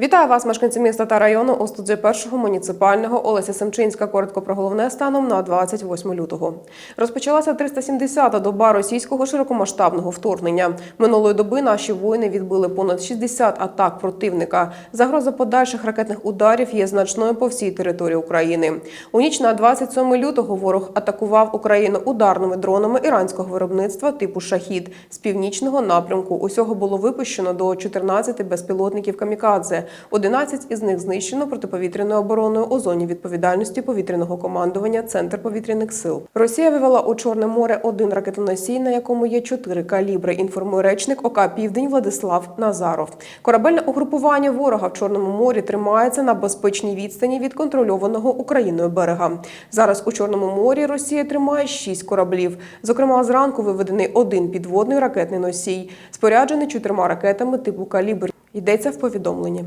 Вітаю вас, мешканці міста та району у студії першого муніципального Олеся Семчинська. Коротко про головне станом на 28 лютого. Розпочалася 370-та доба російського широкомасштабного вторгнення. Минулої доби наші воїни відбили понад 60 атак противника. Загроза подальших ракетних ударів є значною по всій території України. У ніч на 27 лютого ворог атакував Україну ударними дронами іранського виробництва типу Шахід з північного напрямку. Усього було випущено до 14 безпілотників камікадзе. 11 із них знищено протиповітряною обороною у зоні відповідальності повітряного командування Центр повітряних сил. Росія вивела у Чорне море один ракетоносій, на якому є чотири калібри. Інформує речник ОК Південь Владислав Назаров. Корабельне угрупування ворога в Чорному морі тримається на безпечній відстані від контрольованого Україною берега. Зараз у Чорному морі Росія тримає шість кораблів. Зокрема, зранку виведений один підводний ракетний носій, споряджений чотирма ракетами типу калібр. Йдеться в повідомленні.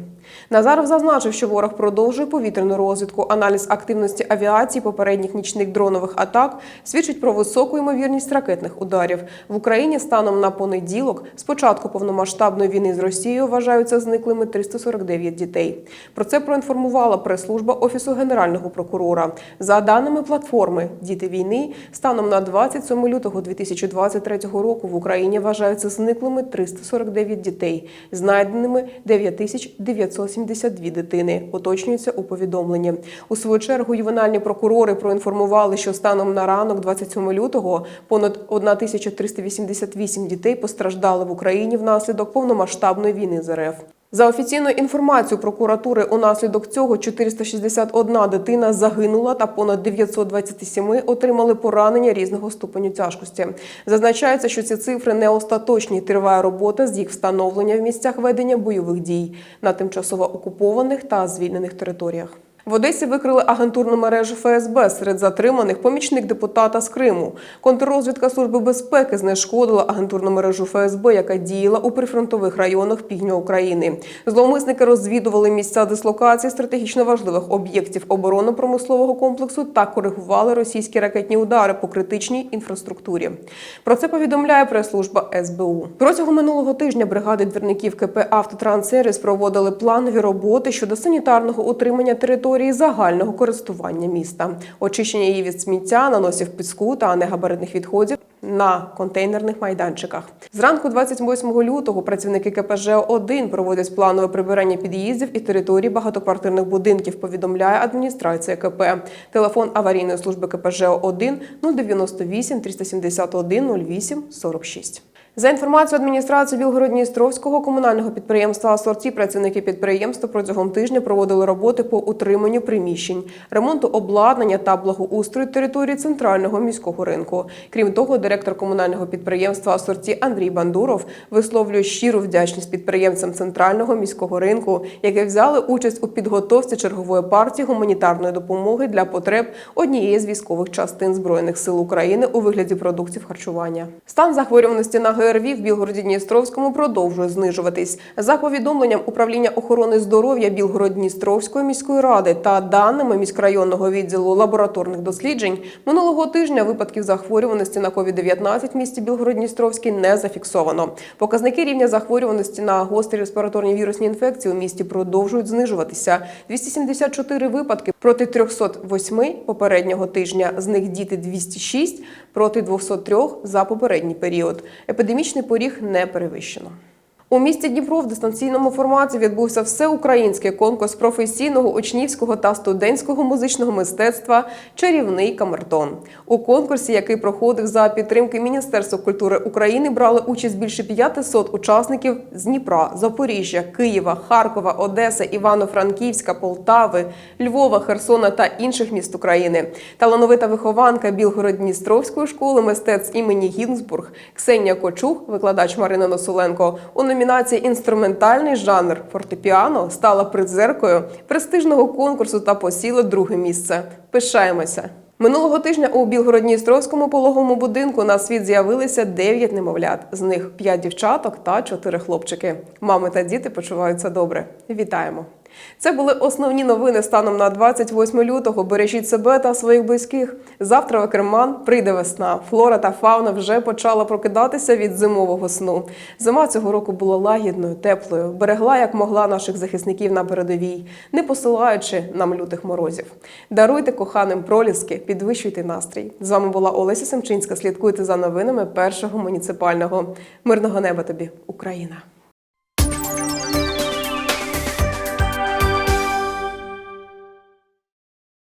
Назаров зазначив, що ворог продовжує повітряну розвідку. Аналіз активності авіації попередніх нічних дронових атак свідчить про високу ймовірність ракетних ударів. В Україні станом на понеділок, з початку повномасштабної війни з Росією, вважаються зниклими 349 дітей. Про це проінформувала прес-служба Офісу Генерального прокурора. За даними платформи Діти війни, станом на 27 лютого 2023 року в Україні вважаються зниклими 349 дітей, знайденими 9972 дитини. Уточнюється у повідомленні. У свою чергу ювенальні прокурори проінформували, що станом на ранок 27 лютого понад 1388 дітей постраждали в Україні внаслідок повномасштабної війни з РФ. За офіційною інформацією прокуратури, унаслідок цього 461 дитина загинула та понад 927 отримали поранення різного ступеню тяжкості. Зазначається, що ці цифри не остаточні. Триває робота з їх встановлення в місцях ведення бойових дій на тимчасово окупованих та звільнених територіях. В Одесі викрили агентурну мережу ФСБ серед затриманих помічник депутата з Криму. Контррозвідка Служби безпеки знешкодила агентурну мережу ФСБ, яка діяла у прифронтових районах півдня України. Зловмисники розвідували місця дислокації стратегічно важливих об'єктів оборонно-промислового комплексу та коригували російські ракетні удари по критичній інфраструктурі. Про це повідомляє прес-служба СБУ. Протягом минулого тижня бригади двірників КП «Автотранссервіс» проводили планові роботи щодо санітарного утримання території загального користування міста, очищення її від сміття, наносів піску та негабаритних відходів на контейнерних майданчиках. Зранку 28 лютого працівники КПЖ 1 проводять планове прибирання під'їздів і територій багатоквартирних будинків. Повідомляє адміністрація КП. Телефон аварійної служби КПЖ 1 098 371 08 46. За інформацією адміністрації Білгород-Дністровського комунального підприємства «Асорті», працівники підприємства протягом тижня проводили роботи по утриманню приміщень, ремонту обладнання та благоустрою території центрального міського ринку. Крім того, директор комунального підприємства «Асорті» Андрій Бандуров висловлює щиру вдячність підприємцям центрального міського ринку, які взяли участь у підготовці чергової партії гуманітарної допомоги для потреб однієї з військових частин збройних сил України у вигляді продуктів харчування. Стан захворюваності на ГРВІ в Білгороді-Дністровському продовжує знижуватись. За повідомленням управління охорони здоров'я Білгород-Дністровської міської ради та даними міськрайонного відділу лабораторних досліджень минулого тижня випадків захворюваності на COVID-19 в місті Білгород-Дністровський не зафіксовано. Показники рівня захворюваності на гострі респіраторні вірусні інфекції у місті продовжують знижуватися. 274 випадки проти 308 попереднього тижня. З них діти 206 проти 203 за попередній період. Епідемічний поріг не перевищено. У місті Дніпро в дистанційному форматі відбувся всеукраїнський конкурс професійного учнівського та студентського музичного мистецтва Чарівний камертон. У конкурсі, який проходив за підтримки Міністерства культури України, брали участь більше 500 учасників з Дніпра, Запоріжжя, Києва, Харкова, Одеси, Івано-Франківська, Полтави, Львова, Херсона та інших міст України. Талановита вихованка Білгород-Дністровської школи мистецтв імені Гінзбург Ксенія Кочух, викладач Марина Носоленко, у номінації Інструментальний жанр фортепіано стала призеркою престижного конкурсу та посіла друге місце. Пишаємося. Минулого тижня у Білгородністровському пологовому будинку на світ з'явилися 9 немовлят. З них 5 дівчаток та 4 хлопчики. Мами та діти почуваються добре. Вітаємо! Це були основні новини станом на 28 лютого. Бережіть себе та своїх близьких. Завтра в Екерман прийде весна. Флора та фауна вже почала прокидатися від зимового сну. Зима цього року була лагідною, теплою, берегла як могла наших захисників на передовій, не посилаючи нам лютих морозів. Даруйте коханим проліски, підвищуйте настрій. З вами була Олеся Семчинська. Слідкуйте за новинами першого муніципального. Мирного неба тобі, Україна!